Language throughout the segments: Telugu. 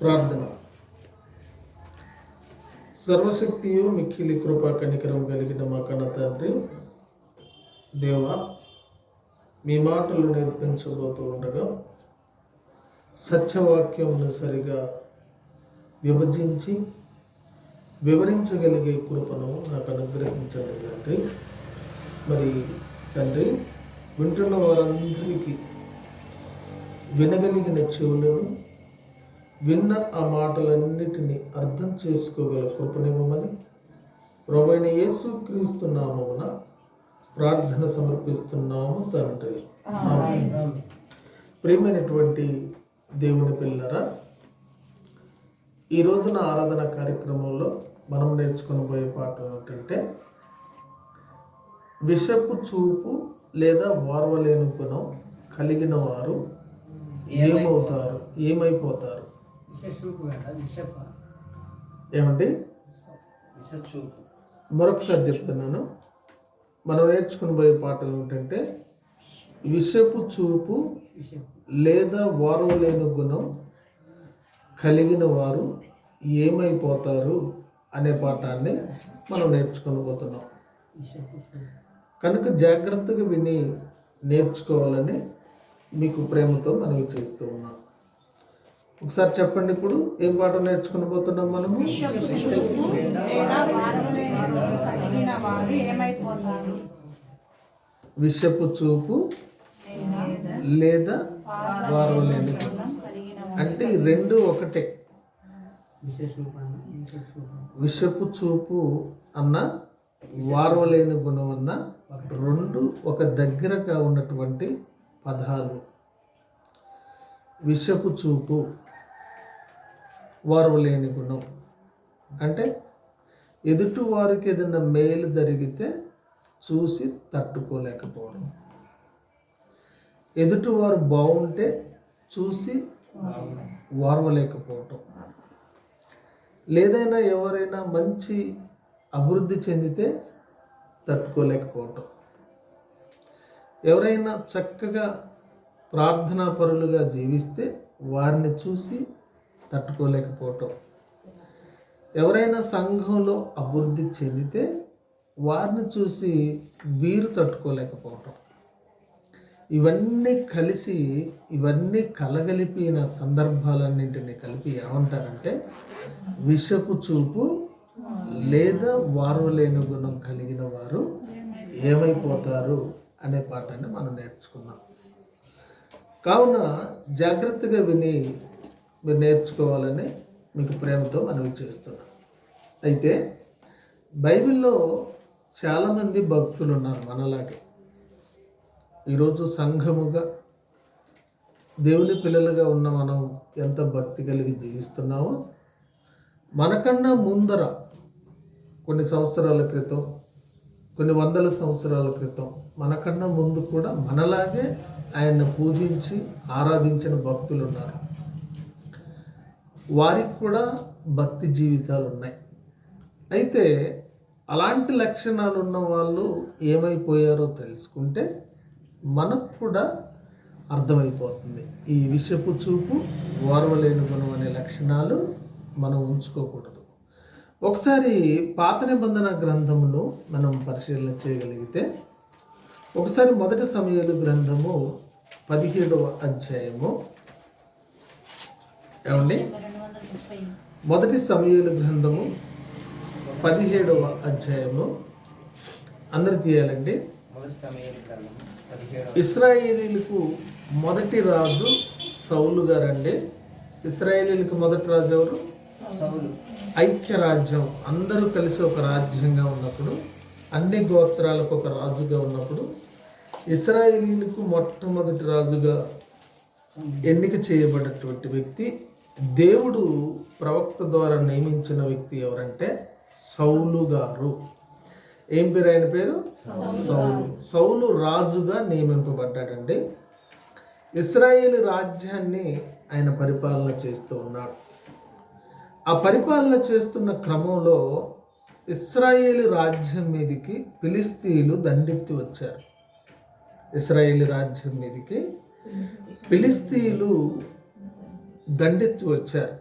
ప్రార్థన. సర్వశక్తియు మిక్కిలి కృపా కనికరం కలిగిన మా కన్న తండ్రి దేవా మీ మాటలు నేర్పించబోతూ ఉండగా సత్యవాక్యమును సరిగా విభజించి వివరించగలిగే కృపను నాకు అనుగ్రహించండి తండ్రి. మరి తండ్రి వింటున్న వారందరికీ వినగలిగిన చెవులను విన్న ఆ మాటలన్నిటినీ అర్థం చేసుకోగల కృపనివ్వమని ప్రభైన యేసు క్రీస్తు నామమున ప్రార్థన సమర్పిస్తున్నాము తండ్రి. ప్రియమైనటువంటి దేవుని పిల్లరా ఈ రోజున ఆరాధన కార్యక్రమంలో మనం నేర్చుకుని పోయే పాఠం ఏమిటంటే విషపు చూపు లేదా వార్వలేని గుణం కలిగిన వారు ఏమవుతారు? ఏమైపోతారు? ఏమండి? మరొకసారి చెప్తున్నాను. మనం నేర్చుకుని పోయే పాఠం ఏమిటంటే విషపు చూపు లేదా వారు లేని గుణం కలిగిన వారు ఏమైపోతారు అనే పాఠాన్ని మనం నేర్చుకొని పోతున్నాం. కనుక జాగ్రత్తగా విని నేర్చుకోవాలని మీకు ప్రేమతో మనవి చేస్తూ ఉన్నాం ఒకసారి చెప్పండి ఇప్పుడు ఏం పాఠం నేర్చుకుని పోతున్నాం మనము? విషపు చూపు లేదా వారవలేని గుణం అంటే ఈ రెండు ఒకటే. విషపు చూపు అన్న వారవలేని గుణం అన్న రెండు ఒక దగ్గరగా ఉన్నటువంటి పదాలు. విషపు చూపు వారవలేని గుణం అంటే ఎదుటి వారికి ఏదైనా మేలు జరిగితే చూసి తట్టుకోలేకపోవడం. ఎదుటివారు బాగుంటే చూసి వారవలేకపోవటం. లేదైనా ఎవరైనా మంచి అభివృద్ధి చెందితే తట్టుకోలేకపోవటం. ఎవరైనా చక్కగా ప్రార్థనా పరులుగా జీవిస్తే వారిని చూసి తట్టుకోలేకపోవటం. ఎవరైనా సంఘంలో అభివృద్ధి చెందితే వారిని చూసి వీరు తట్టుకోలేకపోవటం. ఇవన్నీ కలిసి ఇవన్నీ కలగలిపిన సందర్భాలన్నింటినీ కలిపి ఏమంటారంటే విషపు చూపు లేదా వారు లేని గుణం కలిగిన వారు ఏమైపోతారు అనే పాఠాన్ని మనం నేర్చుకున్నాం కావున జాగ్రత్తగా విని మీరు నేర్చుకోవాలని మీకు ప్రేమతో మనవి చేస్తున్నాం. అయితే బైబిల్లో చాలామంది భక్తులు ఉన్నారు మనలాగే. ఈరోజు సంఘముగా దేవుని పిల్లలుగా ఉన్న మనం ఎంత భక్తి కలిగి జీవిస్తున్నామో మనకన్నా ముందర కొన్ని సంవత్సరాల క్రితం కొన్ని వందల సంవత్సరాల క్రితం మనకన్నా ముందు కూడా మనలాగే ఆయన్ని పూజించి ఆరాధించిన భక్తులు ఉన్నారు. వారికి కూడా భక్తి జీవితాలు ఉన్నాయి. అయితే అలాంటి లక్షణాలు ఉన్న వాళ్ళు ఏమైపోయారో తెలుసుకుంటే మనకు కూడా అర్థమైపోతుంది. ఈ విషపు చూపు ఓర్వలేని గుణం అనే లక్షణాలు మనం ఉంచుకోకూడదు. ఒకసారి పాత నిబంధన గ్రంథమును మనం పరిశీలన చేయగలిగితే ఒకసారి మొదటి సమయాలు గ్రంథము పదిహేడవ అధ్యాయము. ఏమండి? మొదటి సమయాలు గ్రంథము పదిహేడవ అధ్యాయము. అందరు తీయాలండి. ఇస్రాయేలీలకు మొదటి రాజు సౌలు గారండి. ఇస్రాయేలీలకు మొదటి రాజు ఎవరు? సౌలు. ఐక్య రాజ్యం అందరూ కలిసి ఒక రాజ్యంగా ఉన్నప్పుడు అన్ని గోత్రాలకు ఒక రాజుగా ఉన్నప్పుడు ఇస్రాయేలీలకు మొట్టమొదటి రాజుగా ఎన్నిక చేయబడినటువంటి వ్యక్తి దేవుడు ప్రవక్త ద్వారా నియమించిన వ్యక్తి ఎవరంటే సౌలు గారు. ఏం పేరు ఆయన పేరు? సౌలు. సౌలు రాజుగా నియమింపబడ్డాడండి. ఇస్రాయేల్ రాజ్యాన్ని ఆయన పరిపాలన చేస్తూ ఉన్నాడు. ఆ పరిపాలన చేస్తున్న క్రమంలో ఇస్రాయేల్ రాజ్యం మీదకి ఫిలిస్తీన్లు దండెత్తి వచ్చారు. ఇస్రాయేల్ రాజ్యం మీదకి ఫిలిస్తీన్లు. దండెత్తి వచ్చారు.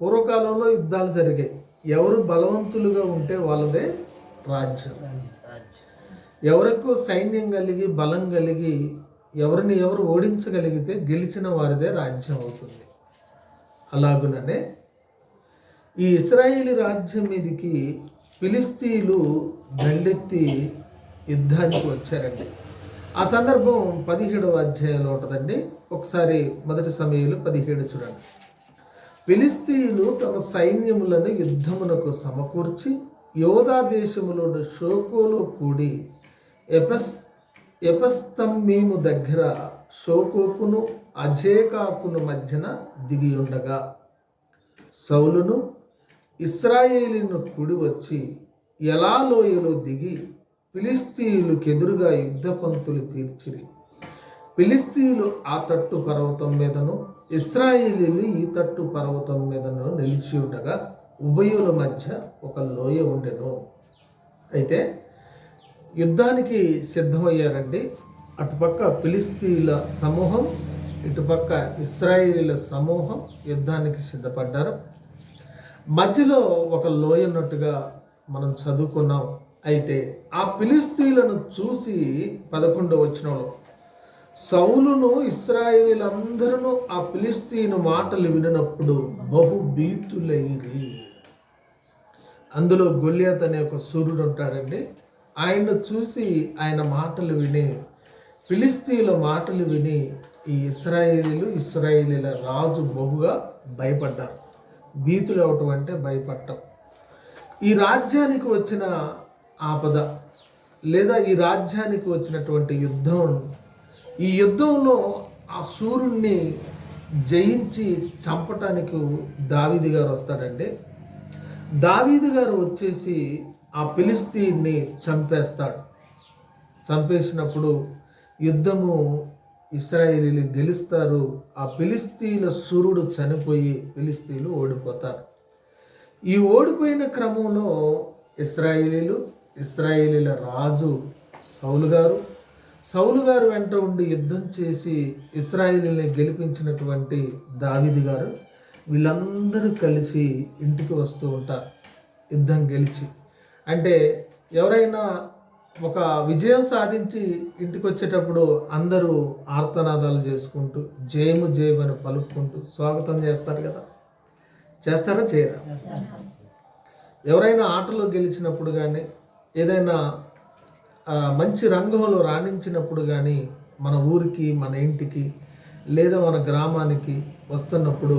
పూర్వకాలంలో యుద్ధాలు జరిగాయి. ఎవరు బలవంతులుగా ఉంటే వాళ్ళదే రాజ్యం. ఎవరెక్కువ సైన్యం కలిగి బలం కలిగి ఎవరిని ఎవరు ఓడించగలిగితే గెలిచిన వారిదే రాజ్యం అవుతుంది. అలాగుననే ఈ ఇస్రాయేలీ రాజ్యం మీదకి ఫిలిస్తీన్లు దండెత్తి యుద్ధానికి వచ్చారండి. ఆ సందర్భం పదిహేడవ అధ్యాయంలో ఉంటుందండి. ఒకసారి మొదటి సమయంలో పదిహేడు చూడండి. ఫిలిస్తీన్లు తమ సైన్యములను యుద్ధమునకు సమకూర్చి యోధా దేశములోని షోకోలో కూడి ఎపస్ ఎపస్తమ్మీము దగ్గర షోకోకును అజేకాకును మధ్యన దిగి ఉండగా సౌలును ఇస్రాయేలీను కుడి వచ్చి ఎలా లోయలో దిగి ఫిలిస్తీయులకు ఎదురుగా యుద్ధ పంతులు తీర్చిరి. ఫిలిస్తీయులు ఆ తట్టు పర్వతం మీదను ఇస్రాయేలీలు ఈ తట్టు పర్వతం మీదను నిలిచి ఉండగా ఉభయుల మధ్య ఒక లోయ ఉండెను. అయితే యుద్ధానికి సిద్ధమయ్యారండి. అటుపక్క ఫిలిస్తీన్ల సమూహం ఇటుపక్క ఇస్రాయేలీల సమూహం యుద్ధానికి సిద్ధపడ్డారు. మధ్యలో ఒక లోయ ఉన్నట్టుగా మనం చదువుకున్నాం. అయితే ఆ పిలిస్తీలను చూసి పదకొండు వచనంలో సౌలును ఇస్రాయేలందరూ ఆ పిలిస్తీను మాటలు వినినప్పుడు బహు భీతులైరి. అందులో గొల్యాత్ అనే ఒక సూర్యుడు ఉంటాడండి. ఆయన చూసి ఆయన మాటలు విని ఫిలిస్తీన్ల మాటలు విని ఈ ఇస్రాయేలీలు ఇస్రాయేలీల రాజు బహుగా భయపడ్డారు. భీతులు అవటం అంటే భయపడటం. ఈ రాజ్యానికి వచ్చిన ఆపద లేదా ఈ రాజ్యానికి వచ్చినటువంటి యుద్ధం. ఈ యుద్ధంలో ఆ సూర్యుడిని జయించి చంపటానికి దావీది గారు వస్తాడండి. దావీది గారు వచ్చేసి ఆ పిలిస్తీన్ని చంపేస్తాడు. చంపేసినప్పుడు యుద్ధము ఇస్రాయేలీలు గెలుస్తారు. ఆ ఫిలిస్తీన్ల సూర్యుడు చనిపోయి పిలిస్తీలు ఓడిపోతారు. ఈ ఓడిపోయిన క్రమంలో ఇస్రాయేలీలు ఇస్రాయేలీల రాజు సౌలు గారు. సౌలు గారు వెంట ఉండి యుద్ధం చేసి ఇస్రాయేలీని గెలిపించినటువంటి దావిది గారు. వీళ్ళందరూ కలిసి ఇంటికి వస్తూ ఉంటారు యుద్ధం గెలిచి. అంటే ఎవరైనా ఒక విజయం సాధించి ఇంటికి వచ్చేటప్పుడు అందరూ ఆర్తనాదాలు చేసుకుంటూ జయము జయమని పలుకుంటూ స్వాగతం చేస్తారు కదా. చేస్తారా చేయరా? ఎవరైనా ఆటలో గెలిచినప్పుడు కానీ ఏదైనా మంచి రంగంలో రాణించినప్పుడు కానీ మన ఊరికి మన ఇంటికి లేదా మన గ్రామానికి వస్తున్నప్పుడు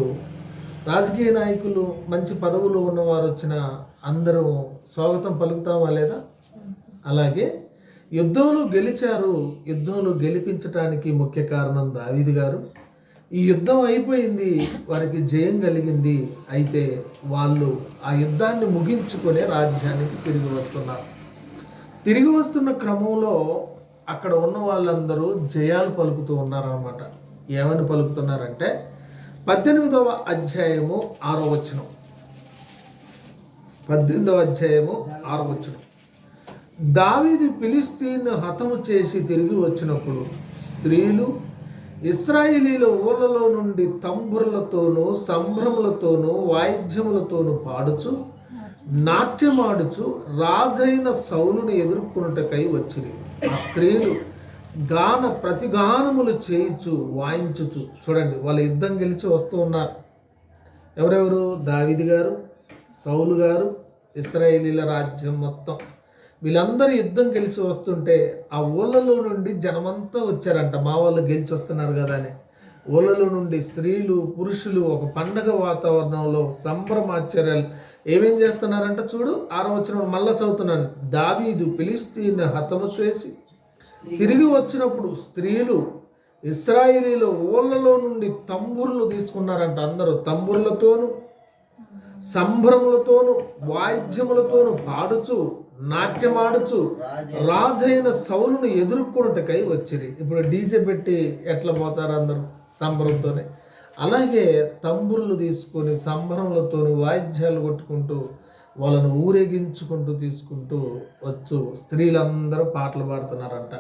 రాజకీయ నాయకులు మంచి పదవులు ఉన్నవారు వచ్చిన అందరూ స్వాగతం పలుకుతామా లేదా? అలాగే యుద్ధంలో గెలిచారు యుద్ధంలో గెలిపించటానికి ముఖ్య కారణం దావీది గారు. ఈ యుద్ధం అయిపోయింది వారికి జయం కలిగింది అయితే వాళ్ళు ఆ యుద్ధాన్ని ముగించుకునే రాజ్యానికి తిరిగి వస్తున్నారు. తిరిగి వస్తున్న క్రమంలో అక్కడ ఉన్న వాళ్ళందరూ జయాలు పలుకుతూ ఉన్నారన్నమాట. ఏమని పలుకుతున్నారంటే పద్దెనిమిదవ అధ్యాయము ఆరో వచనం. పద్దెనిమిదవ అధ్యాయము ఆరో వచనం. దావీది ఫిలిస్తీన్ హతము చేసి తిరిగి వచ్చినప్పుడు స్త్రీలు ఇస్రాయిలీల ఊళ్ళలో నుండి తంబురులతోనూ సంభ్రములతోనూ వాయిద్యములతోనూ పాడుచు నాట్యమాడుచు రాజైన సౌలును ఎదుర్కొనుటకై వచ్చింది ఆ స్త్రీలు గాన ప్రతిగానములు చేయించు వాయించుచు. చూడండి వాళ్ళ యుద్ధం గెలిచి వస్తూ ఉన్నారు. ఎవరెవరు? దావిది గారు సౌలు గారు ఇస్రాయేలీల రాజ్యం మొత్తం. వీళ్ళందరూ యుద్ధం గెలిచి వస్తుంటే ఆ ఊళ్ళలో నుండి జనమంతా వచ్చారంట. మా వాళ్ళు గెలిచి వస్తున్నారు కదా అని. ఊళ్ళలో నుండి స్త్రీలు పురుషులు ఒక పండగ వాతావరణంలో సంభ్రమాచర్యాలు ఏమేం చేస్తున్నారంట చూడు? ఆరో వచ్చిన మళ్ళా చదువుతున్నాను. దావీదు ఫిలిస్తీన్ హతము చేసి తిరిగి వచ్చినప్పుడు స్త్రీలు ఇస్రాయిలీలో ఊళ్ళలో నుండి తంబుర్లు తీసుకున్నారంట అందరూ. తంబుర్లతోనూ సంభ్రములతోనూ వాయిద్యములతోనూ పాడుచు నాట్యమాడుచు రాజైన సౌలును ఎదుర్కొనుటకై వచ్చిరి. ఇప్పుడు డీజే పెట్టి ఎట్లా పోతారు అందరూ? సంబరంతోనే. అలాగే తంబుర్లు తీసుకొని సంబరములతో వాయిద్యాలు కొట్టుకుంటూ వాళ్ళను ఊరేగించుకుంటూ తీసుకుంటూ వచ్చు స్త్రీలందరూ పాటలు పాడుతున్నారంట.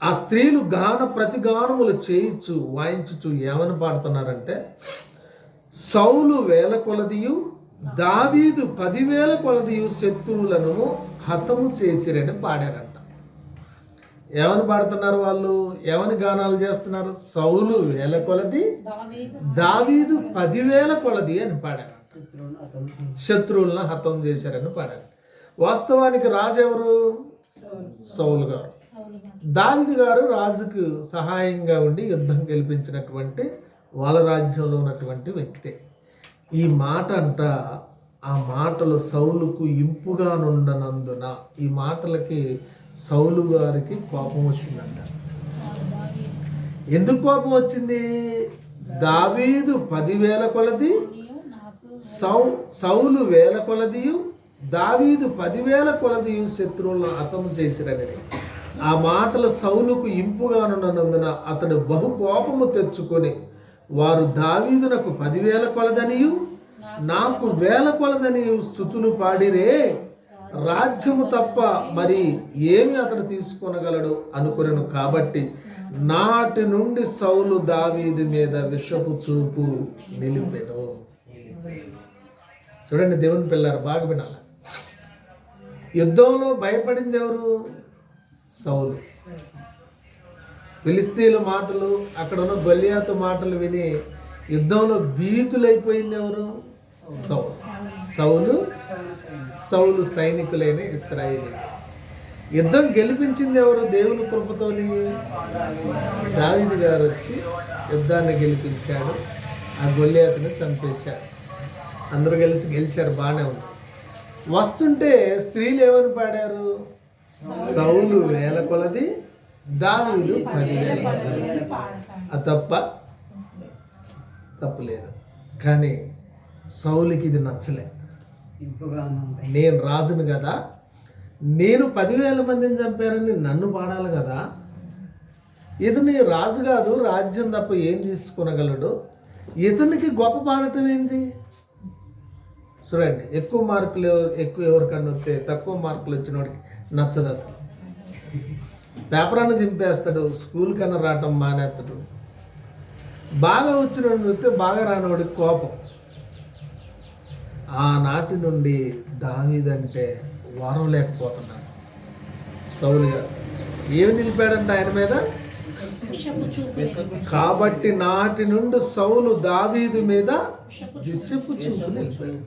ఆ స్త్రీలు గాన ప్రతిగానములు చేయించు వాయించుచు ఏమని పాడుతున్నారంటే సౌలు వేల కొలదియు దావీదు పదివేల కొలదియు శత్రువులను హతము చేసిరని పాడారంట. ఏమని పాడుతున్నారు వాళ్ళు? ఏమని గానాలు చేస్తున్నారు? సౌలు వేల కొలది దావీదు పదివేల కొలది అని పాడారు. శత్రువులను హతం చేశారని పాడారు. వాస్తవానికి రాజు ఎవరు? సౌలు గారు సౌలు గారు. దావిది గారు రాజుకు సహాయంగా ఉండి యుద్ధం గెలిపించినటువంటి వాళ్ళ రాజ్యంలో ఉన్నటువంటి వ్యక్తే. ఈ మాట అంట ఆ మాటలు సౌలుకు ఇంపుగా నుండనందున ఈ మాటలకి సౌలు గారికి కోపం వచ్చిందంట. ఎందుకు కోపం వచ్చింది? దావీదు పదివేల కొలది సౌ సౌలు వేల కొలదియు దావీదు పదివేల కొలదియు శత్రువులను హతము చేసిరని. ఆ మాటలు సౌలుకు ఇంపుగానున్నందున అతడు బహు కోపము తెచ్చుకొని వారు దావీదునకు పదివేల కొలదనియు నాకు వేల కొలదనియు స్థుతులు పాడిరే. రాజ్యము తప్ప మరి ఏమి అతడు తీసుకొనగలడు అనుకున్నాను కాబట్టి నాటి నుండి సౌలు దావీది మీద విషపు చూపు నిలిపెను. చూడండి దేవుని పిల్లలు బాగా వినాల. యుద్ధంలో భయపడింది ఎవరు? సౌలు. ఫిలిస్తీన్ల మాటలు అక్కడ ఉన్న గొలియాతు మాటలు విని యుద్ధంలో భీతులైపోయింది ఎవరు? సౌ సౌలు సౌలు సైనికులైన ఇస్రాయిలీ యుద్ధం గెలిపించింది ఎవరు? దేవుని కృపతోని దావిది గారు వచ్చి యుద్ధాన్ని గెలిపించాడు. ఆ గొల్లియాతను చంపేశాడు. అందరూ కలిసి గెలిచారు బాగానే ఉంది. వస్తుంటే స్త్రీలు ఏమని పాడారు? సౌలు వేల కొలది దావీదు పదివేల తప్ప తప్పలేదు కానీ సౌలుకి ఇది నచ్చలే. నేను రాజును కదా నేను పదివేల మందిని చంపారని నన్ను పాడాలి కదా. ఇతని రాజు కాదు రాజ్యం తప్ప ఏం తీసుకునగలడు? ఇతనికి గొప్ప పాడటం ఏంటి? చూడండి ఎక్కువ మార్కులు ఎక్కువ ఎవరికన్నా వస్తే తక్కువ మార్కులు వచ్చిన వాడికి నచ్చదు అసలు. పేపర్ అన్న చింపేస్తాడు స్కూల్ కన్నా రావటం మానేస్తాడు. బాగా వచ్చిన వస్తే బాగా రానివాడికి కోపం. ఆనాటి నుండి దావీదంటే వారం లేకపోతున్నాను సౌలు గారు ఏమి నిలిపాడంట ఆయన మీద? కాబట్టి నాటి నుండి సౌలు దావీదు మీద విషపు చూపు నిలిపాడు.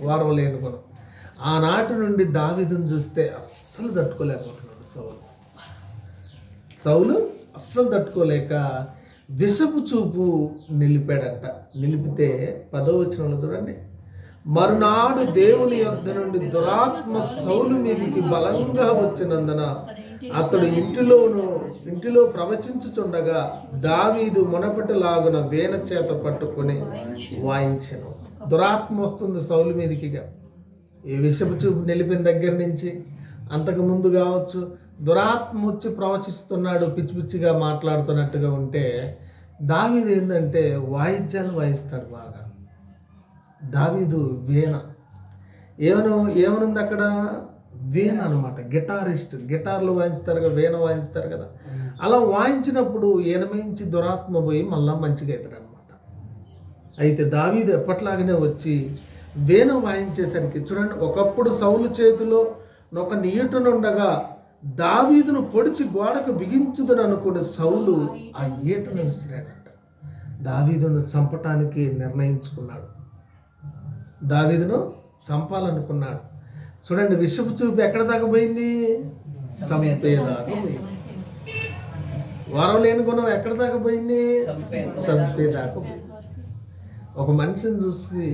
వారం లేని గుణం. ఆనాటి నుండి దావీదును చూస్తే అస్సలు తట్టుకోలేకపోతున్నాడు సౌలు. సౌలు అస్సలు తట్టుకోలేక విషపు చూపు నిలిపాడంట. నిలిపితే పదో వాళ్ళు చూడండి. మరునాడు దేవుని యొద్ద నుండి దురాత్మ సౌలు మీదికి బలంగా వచ్చినందున అతడు ఇంటిలోను ఇంటిలో ప్రవచించుచుండగా దావీదు మునపటిలాగున వేన చేత పట్టుకొని వాయించను. దురాత్మ వస్తుంది సౌలు మీదికిగా. ఈ విషపు చూపు నిలిపిన దగ్గర నుంచి అంతకు ముందు కావచ్చు దురాత్మ వచ్చి ప్రవచిస్తున్నాడు పిచ్చి పిచ్చిగా మాట్లాడుతున్నట్టుగా ఉంటే దావీదు ఏంటంటే వాయిద్యాలు వాయిస్తాడు బాగా. దావీదు వీణ. ఏమను ఏమనుంది అక్కడ? వీణ అనమాట గిటారిస్ట్. గిటార్లు వాయించుతారు కదా వీణ వాయించుతారు కదా. అలా వాయించినప్పుడు ఈయనమించి దురాత్మ పోయి మళ్ళా మంచిగా అవుతాడు అనమాట అయితే దావీదు ఎప్పట్లాగానే వచ్చి వీణ వాయించేసరికి చూడండి ఒకప్పుడు సౌలు చేతిలో ఒక నీటనుండగా దావీదును పొడిచి గోడకు బిగించుదని అనుకునే సౌలు ఆ ఈటను విసిరాడంట. దావీదును చంపటానికి నిర్ణయించుకున్నాడు. దావీదును చంపాలనుకున్నాడు. చూడండి విషపు చూపు ఎక్కడ దాకా పోయింది? చంపేదాకా పోయింది. వారం లేని గుణం ఎక్కడ దాకా పోయింది? చంపేదాకా ఒక మనిషిని చూసి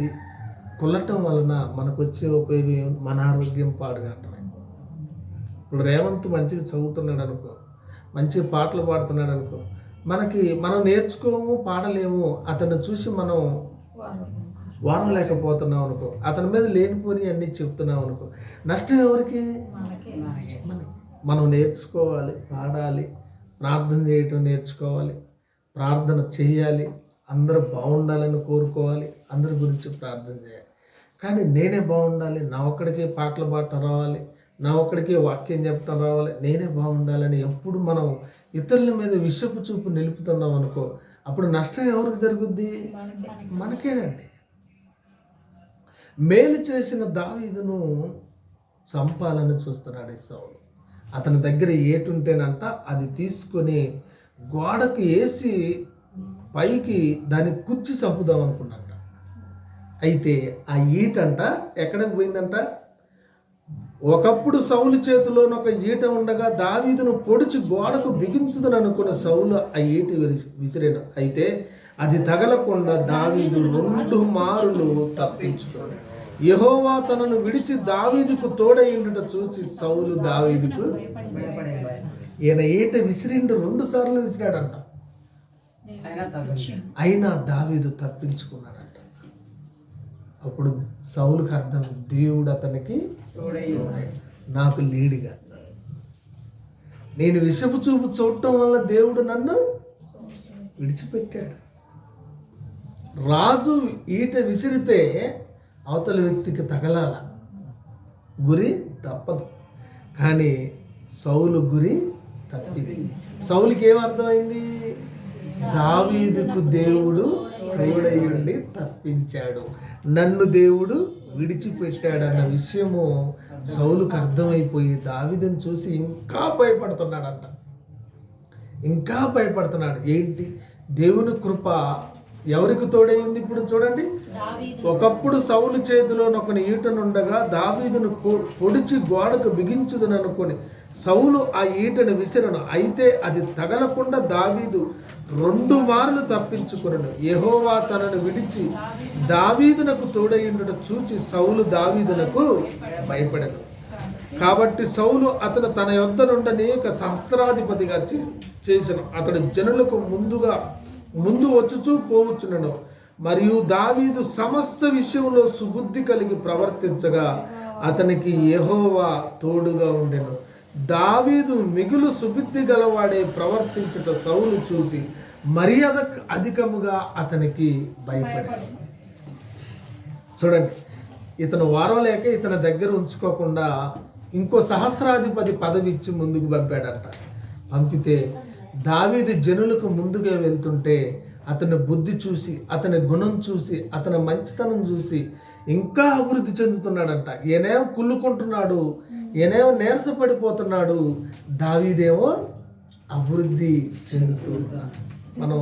కుల్లటం వలన మనకు వచ్చే ఉపయోగం మన ఆరోగ్యం పాడుగాటమే ఇప్పుడు రేవంత్ మంచిగా చదువుతున్నాడు అనుకో మంచిగా పాటలు పాడుతున్నాడు అనుకో మనకి మనం నేర్చుకోము పాడలేము అతన్ని చూసి మనం వారం లేకపోతున్నాం అనుకో. అతని మీద లేనిపోని అన్నీ చెప్తున్నాం అనుకో. నష్టం ఎవరికి? మనకి. మనం నేర్చుకోవాలి పాడాలి ప్రార్థన చేయటం నేర్చుకోవాలి ప్రార్థన చేయాలి అందరూ బాగుండాలని కోరుకోవాలి అందరి గురించి ప్రార్థన చేయాలి. కానీ నేనే బాగుండాలి నా ఒక్కడికే పాటలు పాడటం రావాలి నా ఒక్కడికే వాక్యం చెప్పటం రావాలి నేనే బాగుండాలని ఎప్పుడు మనం ఇతరుల మీద విషపు చూపు నిలుపుతున్నాం అనుకో అప్పుడు నష్టం ఎవరికి జరుగుద్ది? మనకేనండి. మేలు చేసిన దావీదును చంపాలని చూస్తున్నాడు ఈ సౌలు. అతని దగ్గర ఏటుంటేనంట అది తీసుకొని గోడకు వేసి పైకి దాన్ని కుచ్చి చంపుదాం అనుకున్నట్ట అయితే ఆ ఈటంట ఎక్కడికి పోయిందంట? ఒకప్పుడు సౌలు చేతిలోని ఒక ఈట ఉండగా దావీదును పొడిచి గోడకు బిగించుదని అనుకున్న సౌలు ఆ ఈట విరిసి- విసిరాడు. అయితే అది తగలకుండా దావీదు రెండు మారులు తప్పించుకున్నాడు. యహోవా తనను విడిచి దావీదుకు తోడయ్యుండట చూసి సౌలు దావీదుకు ఈయన ఏట విసిరిండు రెండు సార్లు విసిరాడంట. అయినా దావీదు తప్పించుకున్నాడంట. అప్పుడు సౌలుకి అర్థం దేవుడు అతనికి నాకు లీడిగా. నేను విషపు చూపు చూడటం వల్ల దేవుడు నన్ను విడిచిపెట్టాడు. రాజు ఈట విసిరితే అవతల వ్యక్తికి తగలాల. గురి తప్పదు. కానీ సౌలు గురి తప్పింది. సౌలుకి ఏం అర్థమైంది? దావీదుకు దేవుడు తోడయుండి తప్పించాడు. నన్ను దేవుడు విడిచిపెట్టాడన్న విషయము సౌలుకు అర్థమైపోయి దావిదని చూసి ఇంకా భయపడుతున్నాడంట. ఇంకా భయపడుతున్నాడు. ఏంటి? దేవుని కృప ఎవరికి తోడైంది ఇప్పుడు చూడండి? ఒకప్పుడు సౌలు చేతిలో ఒకని ఈటనుండగా దావీదును పొడిచి గోడకు బిగించుదననుకొని సౌలు ఆ ఈటను విసిరను. అయితే అది తగలకుండా దావీదు రెండు మార్లు తప్పించుకున్నాడు యెహోవా తనను విడిచి దావీదునకు తోడయిండుట చూచి సౌలు దావీదునకు భయపడను. కాబట్టి సౌలు అతను తన యొద్ద ఒక సహస్రాధిపతిగా చే- చేసెను. అతడు జనులకు ముందుగా ముందు వచ్చుచు పోవచ్చునను మరియు దావీదు సమస్త విషయంలో సుబుద్ధి కలిగి ప్రవర్తించగా అతనికి యెహోవా తోడుగా ఉండెను. దావీదు మిగులు సుబుద్ధి గలవాడే ప్రవర్తించుట సౌలు చూసి మర్యాద అధికముగా అతనికి భయపడాడు చూడండి ఇతను వారవలేక ఇతని దగ్గర ఉంచుకోకుండా ఇంకో సహస్రాధిపతి పదవి ఇచ్చి ముందుకు పంపాడంట. పంపితే దావీదు జనులకు ముందుగా వెళ్తుంటే అతని బుద్ధి చూసి అతని గుణం చూసి అతని మంచితనం చూసి ఇంకా అభివృద్ధి చెందుతున్నాడంట. ఏనేం కుళ్ళుకుంటున్నాడు ఏనేం నీరసపడిపోతున్నాడు దావీదేమో అభివృద్ధి చెందుతున్నాడు మనం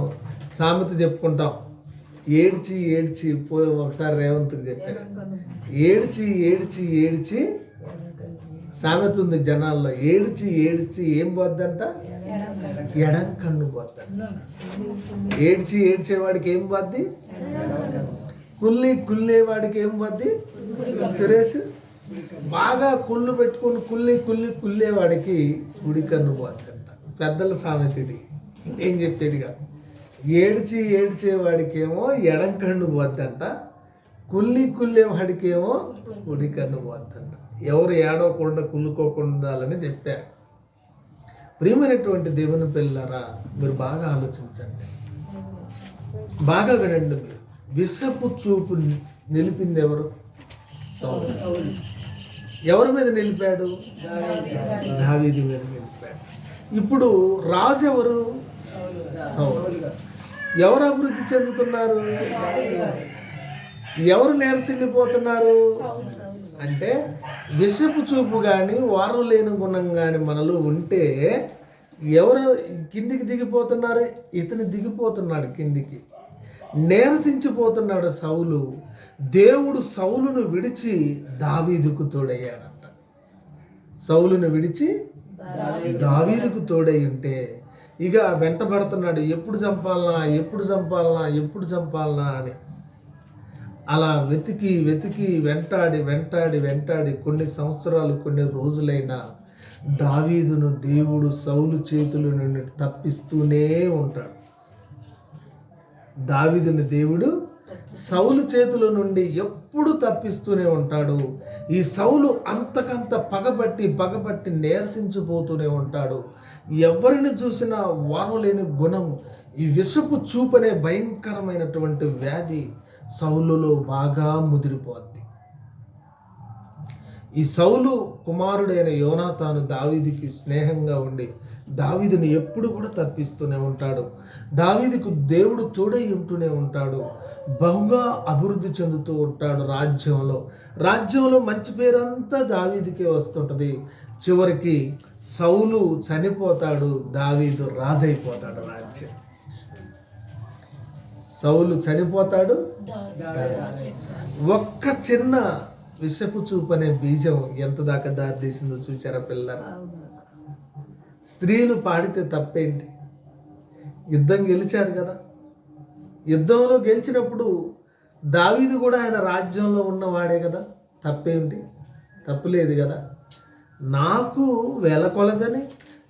సామెత చెప్పుకుంటాం. ఏడ్చి ఏడ్చి పోయి ఒకసారి రేవంత్కి చెప్పారు ఏడ్చి ఏడ్చి ఏడ్చి సామెత ఉంది జనాల్లో. ఏడ్చి ఏడ్చి ఏం పోద్దంట? ఎడం కన్ను పోద్ది ఏడ్చి ఏడ్చేవాడికి ఏం పోద్ది? కుల్లి కుల్లేవాడికి ఏం పోద్ది? సురేష్ బాగా కుళ్ళు పెట్టుకొని కుల్లి కుల్లి కుల్లేవాడికి కుడి కన్ను పోద్దంట. పెద్దల సామెత ఇది. ఏం చెప్పేది కాదు ఏడ్చి ఏడ్చేవాడికేమో ఎడం కన్ను పోద్దంట. కుల్లి కుల్లేవాడికేమో కుడి కన్ను పోద్దంట. ఎవరు ఏడవకుండా కుళ్ళుకోకుండా ఉండాలని చెప్పారు ప్రియమైనటువంటి దేవుని పిల్లరా మీరు బాగా ఆలోచించండి. బాగా వినండి మీరు. విషపు చూపు నిలిపింది ఎవరు. ఎవరి మీద నిలిపాడు? దావీదు. మీద నిలిపాడు. ఇప్పుడు రాజు ఎవరు. ఎవరు అభివృద్ధి చెందుతున్నారు? ఎవరు నేరసిల్లిపోతున్నారు? అంటే విషపు చూపు కానీ వారం లేని గుణం కానీ మనలో ఉంటే ఎవరు కిందికి దిగిపోతున్నారు? ఇతను దిగిపోతున్నాడు కిందికి. నేరసించిపోతున్నాడు సౌలు. దేవుడు సౌలును విడిచి దావీదుకు తోడయ్యాడంట. సౌలును విడిచి దావీదుకు తోడై ఉంటే ఇక వెంటబడుతున్నాడు. ఎప్పుడు చంపాలనా? ఎప్పుడు చంపాలనా? ఎప్పుడు చంపాలనా అని. అలా వెతికి వెతికి వెంటాడి వెంటాడి వెంటాడి కొన్ని సంవత్సరాలు కొన్ని రోజులైనా దావీదును దేవుడు సౌలు చేతుల నుండి తప్పిస్తూనే ఉంటాడు. దావీదుని దేవుడు సౌలు చేతుల నుండి ఎప్పుడు తప్పిస్తూనే ఉంటాడు. ఈ సౌలు అంతకంత పగబట్టి పగబట్టి నేర్సించిపోతూనే ఉంటాడు. ఎవరిని చూసినా వారలేని గుణం ఈ విషపు చూపనే భయంకరమైనటువంటి వ్యాధి సౌలులో బాగా ముదిరిపోద్ది. ఈ సౌలు కుమారుడైన యోనాతాను దావీదికి స్నేహంగా ఉండి దావీదుని ఎప్పుడు కూడా తప్పిస్తూనే ఉంటాడు. దావీదుకు దేవుడు తోడై ఉంటూనే ఉంటాడు. బహుగా అభివృద్ధి చెందుతూ ఉంటాడు రాజ్యంలో. రాజ్యంలో మంచి పేరంతా దావీదికే వస్తుంటది. చివరికి సౌలు చనిపోతాడు దావీదు రాజైపోతాడు రాజ్యం. సౌలు చనిపోతాడు. ఒక్క చిన్న విషపు చూపు అనే బీజం ఎంత దాకా దారితీసిందో చూసారా పిల్లరా స్త్రీలు పాడితే తప్పేంటి? యుద్ధం గెలిచారు కదా. యుద్ధంలో గెలిచినప్పుడు దావీదు కూడా ఆయన రాజ్యంలో ఉన్నవాడే కదా. తప్పేంటి? తప్పులేదు కదా. నాకు వేల కొలదని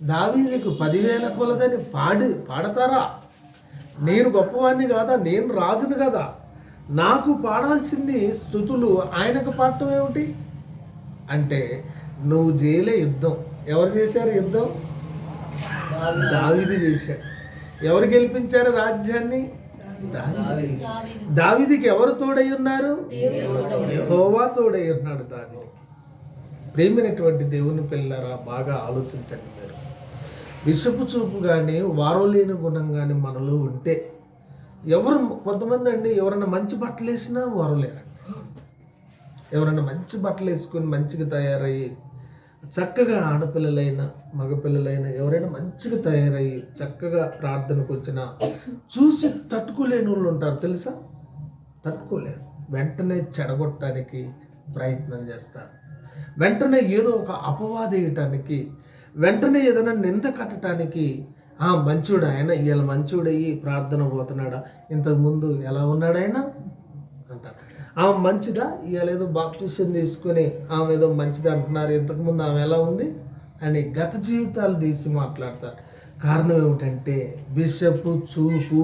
దావీదుకు పదివేల కొలదని పాడి పాడతారా? నేను గొప్పవాడిని కాదా? నేను రాజును కదా. నాకు పాడాల్సింది స్థుతులు ఆయనకు పాడటం ఏమిటి? అంటే నువ్వు చేయలే యుద్ధం. ఎవరు చేశారు యుద్ధం? దావీది. చేశాడు. ఎవరు గెలిపించారు రాజ్యాన్ని? దావీదు. దావీదికి ఎవరు తోడై ఉన్నారు? యెహోవా తోడై ఉన్నాడు దావీదికి ప్రేమైనటువంటి దేవుని పిల్లరా బాగా ఆలోచించండి మీరు. విషపు చూపు కానీ వారోలేని గుణం కానీ మనలో ఉంటే ఎవరు కొంతమంది అండి ఎవరైనా మంచి బట్టలు వేసినా వారలేరండి ఎవరైనా మంచి బట్టలు వేసుకొని మంచిగా తయారయ్యి చక్కగా ఆడపిల్లలైనా మగపిల్లలైనా ఎవరైనా మంచిగా తయారయ్యి చక్కగా ప్రార్థనకు వచ్చిన చూసి తట్టుకోలేని వాళ్ళు ఉంటారు తెలుసా? తట్టుకోలేరు. వెంటనే చెడగొట్టడానికి ప్రయత్నం చేస్తారు. వెంటనే ఏదో ఒక అపవాదేయటానికి వెంటనే ఏదైనా నింద కట్టడానికి ఆ మంచోడు ఆయన ఇవాళ మంచోడయ్యి ప్రార్థన పోతున్నాడా? ఇంతకుముందు ఎలా ఉన్నాడు ఆయన? అంటారు ఆమె మంచిదా? ఇవాళ ఏదో బాప్టిషన్ తీసుకొని ఆమె ఏదో మంచిది అంటున్నారు ఇంతకుముందు ఆమె ఎలా ఉంది? అని గత జీవితాలు తీసి మాట్లాడతారు కారణం ఏమిటంటే విషపు చూపు.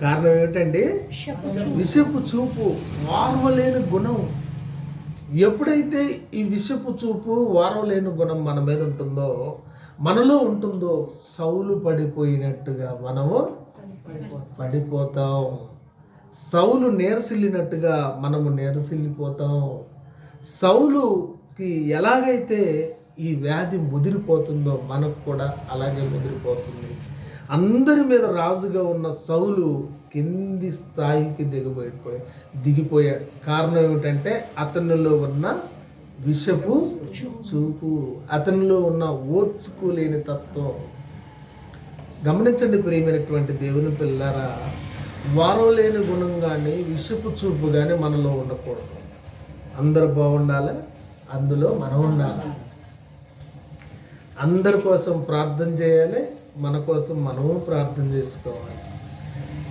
కారణం ఏమిటండి విషపు చూపు వార్వలేని గుణం. ఎప్పుడైతే ఈ విషపు చూపు వారవలేని గుణం మన మీద ఉంటుందో మనలో ఉంటుందో సౌలు పడిపోయినట్టుగా మనము పడిపోతాం. సౌలు నేరసిల్లినట్టుగా మనము నేరసిల్లిపోతాం. సౌలుకి ఎలాగైతే ఈ వ్యాధి ముదిరిపోతుందో మనకు కూడా అలాగే ముదిరిపోతుంది. అందరి మీద రాజుగా ఉన్న సౌలు కింది స్థాయికి దిగిపోయిపోయి దిగిపోయాడు కారణం ఏమిటంటే అతనిలో ఉన్న విషపు చూపు అతనిలో ఉన్న ఓర్చుకోలేని తత్వం. గమనించండి ప్రియమైనటువంటి దేవుని పిల్లరా వారం లేని గుణం కానీ విషపు చూపు కానీ మనలో ఉండకూడదు. అందరు బాగుండాలి? అందులో మనం ఉండాలి? అందరి కోసం ప్రార్థన చేయాలి. మన కోసం మనము ప్రార్థన చేసుకోవాలి.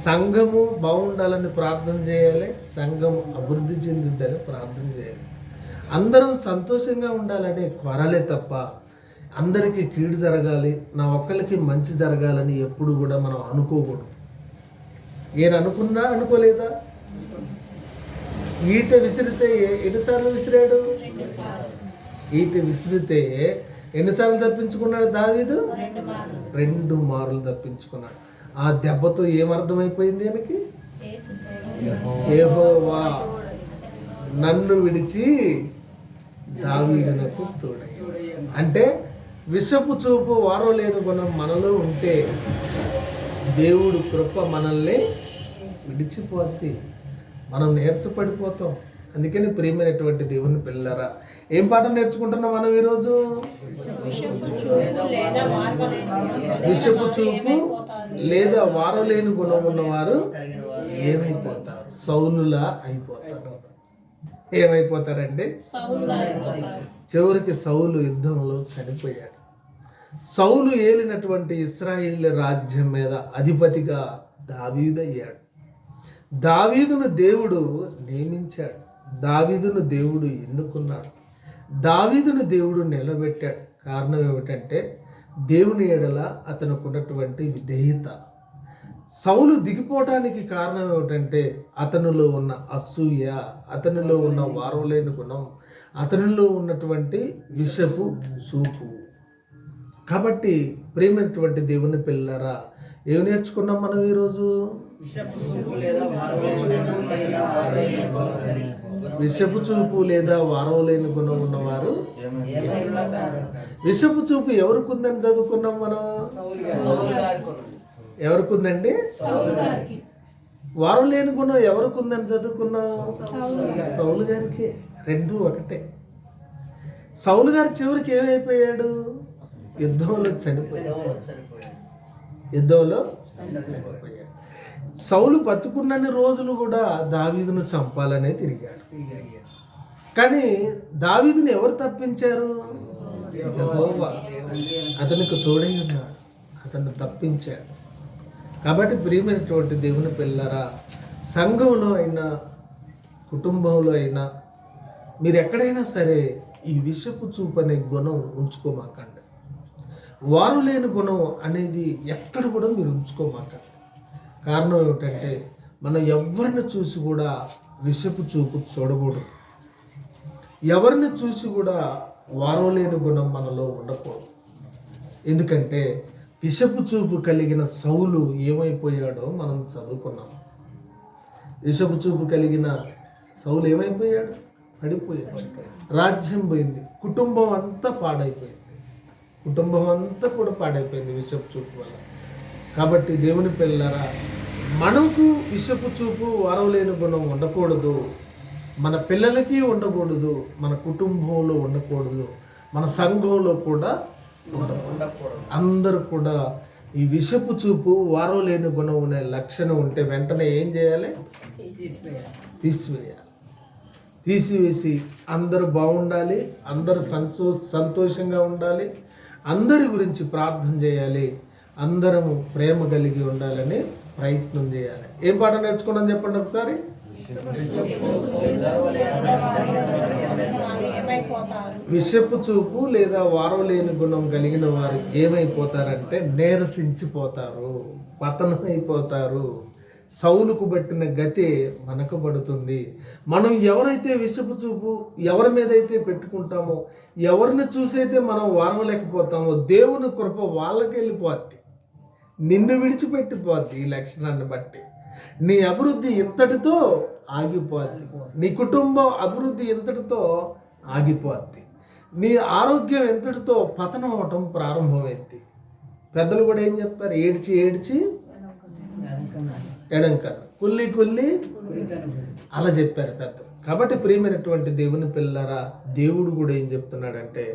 సంఘము బాగుండాలని ప్రార్థన చేయాలి సంఘం అభివృద్ధి చెందుద్దని ప్రార్థన చేయాలి. అందరం సంతోషంగా ఉండాలనే కొరాలే తప్ప అందరికీ కీడు జరగాలి నా ఒక్కరికి మంచి జరగాలని ఎప్పుడు కూడా మనం అనుకోకూడదు. ఈయన అనుకున్నా అనుకోలేదా? ఈట విసిరితే ఎన్నిసార్లు విసిరాడు? ఈట విసిరితే ఎన్నిసార్లు తప్పించుకున్నాడు దావీదు? రెండు మార్లు. తప్పించుకున్నాడు. ఆ దెబ్బతో ఏమర్థమైపోయింది ఆయనకి ఏహోవా నన్ను విడిచి దావీదునకు తోడై అంటే విషపు చూపు వారో లేని గుణం మనలో ఉంటే దేవుడు కృప మనల్ని విడిచిపోద్ది. మనం నీరసపడిపోతాం. అందుకని ప్రియమైనటువంటి దేవుని పిల్లరా ఏం పాఠం నేర్చుకుంటున్నాం మనం ఈరోజు? విషపు చూపు లేదా వారలేని గుణం ఉన్నవారు ఏమైపోతారు? సౌనులా అయిపోతారు. ఏమైపోతారండి? చివరికి సౌలు యుద్ధంలో చనిపోయాడు. సౌలు ఏలినటువంటి ఇస్రాయిల్ రాజ్యం మీద అధిపతిగా దావీదయ్యాడు. దావీదును దేవుడు నియమించాడు. దావీదును దేవుడు ఎన్నుకున్నాడు. దావీదును దేవుడు నిలబెట్టాడు. కారణం ఏమిటంటే దేవుని ఎడల అతనికి ఉన్నటువంటి విధేయత. సౌలు దిగిపోవటానికి కారణం ఏమిటంటే అతనిలో ఉన్న అసూయ అతనిలో ఉన్న వారవలేని గుణం అతనిలో ఉన్నటువంటి విషపు చూపు కాబట్టి ప్రేమైనటువంటి దేవుని పిల్లరా ఏం నేర్చుకున్నాం మనం ఈరోజు? విషపు చూపు లేదా వారం లేని గుణం ఉన్నవారు. విషపు చూపు ఎవరికి ఉందని చదువుకున్నాం మనం. ఎవరికి ఉందండి సౌలు గారికి వారం లేని గుణం ఎవరికి ఉందని చదువుకున్నాం? సౌలు గారికి రెండు ఒకటే. సౌలు గారి చివరికి ఏమైపోయాడు? యుద్ధంలో చనిపోయాడు. యుద్ధంలో చనిపోయాడు. సౌలు బతుకున్నన్ని రోజులు కూడా దావీదును చంపాలనే తిరిగాడు. కానీ దావీదును ఎవరు తప్పించారు? అతనికి తోడై ఉన్నాడు. అతన్ని తప్పించాడు. కాబట్టి ప్రియమైనటువంటి దేవుని పిల్లరా సంఘంలో అయినా కుటుంబంలో అయినా మీరు ఎక్కడైనా సరే ఈ విషపు చూపు అనే గుణం ఉంచుకోమాకండి. వారు లేని గుణం అనేది ఎక్కడ కూడా మీరు ఉంచుకోమాకండి. కారణం ఏమిటంటే మనం ఎవరిని చూసి కూడా విషపు చూపు చూడకూడదు. ఎవరిని చూసి కూడా వారవలేని గుణం మనలో ఉండకూడదు. ఎందుకంటే విషపు చూపు కలిగిన సౌలు ఏమైపోయాడో మనం చదువుకున్నాం. విషపు చూపు కలిగిన సౌలు ఏమైపోయాడు? పడిపోయాడు. రాజ్యం పోయింది. కుటుంబం అంతా పాడైపోయింది. కుటుంబం అంతా కూడా పాడైపోయింది విషపు చూపు వల్ల. కాబట్టి దేవుని పిల్లరా మనకు విషపు చూపు వారం లేని గుణం ఉండకూడదు. మన పిల్లలకి ఉండకూడదు మన కుటుంబంలో ఉండకూడదు మన సంఘంలో కూడా ఉండకూడదు. అందరూ కూడా ఈ విషపు చూపు వారం లేని గుణం అనే లక్షణం ఉంటే వెంటనే ఏం చేయాలి? తీసివేయాలి. తీసివేయాలి తీసివేసి అందరూ బాగుండాలి అందరూ సంతో సంతోషంగా ఉండాలి అందరి గురించి ప్రార్థన చేయాలి. అందరము ప్రేమ కలిగి ఉండాలని ప్రయత్నం చేయాలి. ఏం పాట నేర్చుకున్నాం చెప్పండి ఒకసారి? విషపు చూపు లేదా వారం లేని గుణం కలిగిన వారు ఏమైపోతారంటే నేరసించిపోతారు పతనమైపోతారు. సౌలుకు బట్టిన గతే మనకు పడుతుంది. మనం ఎవరైతే విషపు చూపు ఎవరి మీద అయితే పెట్టుకుంటామో ఎవరిని చూసైతే మనం వారవలేకపోతామో దేవుని కృప వాళ్ళకి వెళ్ళిపోద్ది. నిన్ను విడిచిపెట్టిపోద్ది ఈ లక్షణాన్ని బట్టి. నీ అభివృద్ధి ఇంతటితో ఆగిపోద్ది. నీ కుటుంబం అభివృద్ధి ఇంతటితో ఆగిపోద్ది. నీ ఆరోగ్యం ఎంతటితో పతనం అవటం ప్రారంభమైంది పెద్దలు కూడా ఏం చెప్పారు? ఏడ్చి ఏడ్చి ఎడంకన కుల్లి కుల్లి అలా చెప్పారు పెద్దలు. కాబట్టి ప్రియమైనటువంటి దేవుని పిల్లరా దేవుడు కూడా ఏం చెప్తున్నాడంటే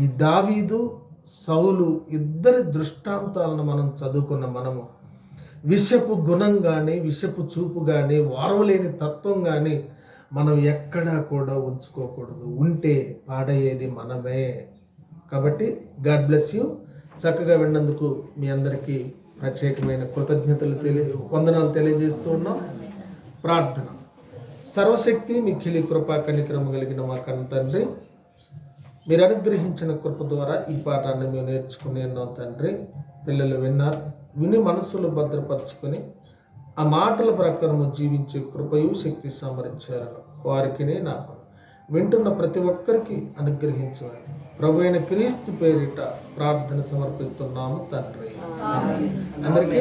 ఈ దావీదు సౌలు ఇద్దరి దృష్టాంతాలను మనం చదువుకున్న మనము. విషపు గుణం కానీ విషపు చూపు కానీ వారవలేని తత్వం కానీ మనం ఎక్కడా కూడా ఉంచుకోకూడదు. ఉంటే పాడయ్యేది మనమే. కాబట్టి గాడ్ బ్లెస్ యూ. చక్కగా విన్నందుకు మీ అందరికీ ప్రత్యేకమైన కృతజ్ఞతలు తెలియ వందనాలు తెలియజేస్తూ ఉన్నాం. ప్రార్థన. సర్వశక్తి మిక్కిలి కృపా కనిక్రమ కలిగిన మా కన్న తండ్రి. మీరు అనుగ్రహించిన కృప ద్వారా ఈ పాఠాన్ని మేము నేర్చుకుని తండ్రి. పిల్లలు విన్నారు. విని మనస్సులో భద్రపరుచుకొని ఆ మాటల ప్రకారం జీవించే కృపయు శక్తి సమరించారు వారికి నాకు వింటున్న ప్రతి ఒక్కరికి అనుగ్రహించాలి ప్రభు అయిన క్రీస్తు పేరిట ప్రార్థన సమర్పిస్తున్నాము తండ్రి. అందరికీ